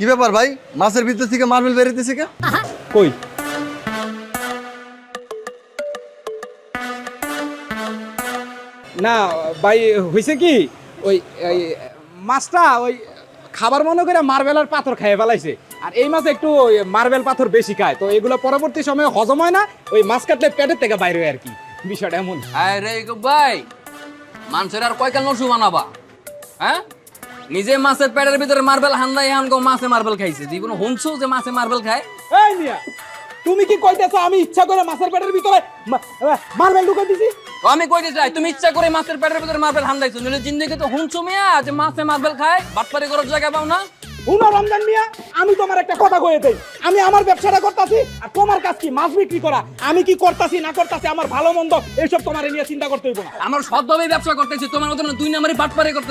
কি ব্যাপার ভাই? মাছের ভিতর থেকে মার্বেল বেরিয়েছে কে? কই? না ভাই হয়েছে কি? ওই এই, মাছটা ওই খাবার মনে করে মার্বেল আর পাথর খেয়ে ফেলাইছে। আর এই মাছ একটু ওই মার্বেল পাথর বেশি খায়। তো এগুলো পরবর্তী সময়ে হজম হয় না ওই মাছ কাটলে পেটের থেকে বাইরে হয় আর কি। বিষয়টা এমন। আরে ভাই মানুষের আর কয়কাল নসু বানাবা? হ্যাঁ? নিজে মাছের পেটের ভিতরে মার্বেল হান্দাই হান গো মাছে মার্বেল খাইছে। জীবন হুনছো যে মাছে মার্বেল খায়? এই মিয়া তুমি কি কইতেছো আমি ইচ্ছা করে মাছের পেটের ভিতরে মার্বেল ঢুকাই দিছি? আমি কইতে চাই তুমি ইচ্ছা করে মাছের পেটের ভিতরে মার্বেল হান্দাইছো নইলে জিন্দেগি তো হুনছো মিয়া যে মাছে মার্বেল খায় বাটপারি করার জায়গা পাও না? শুনো রমজান মিয়া আমি তোমার একটা কথা কয়ে দেই। আমি আমার ব্যবসাটা করতেছি আর তোমার কাজ কি? মাছ বিক্রি করা। আমি কি করতাছি না করতাছি আমার ভালো মন্দ এইসব তোমার নিয়ে চিন্তা করতে হইব না। আমার সৎভাবে ব্যবসা করতেছি তোমার মতন দুই নাম্বারই বাটপারি করতেছি।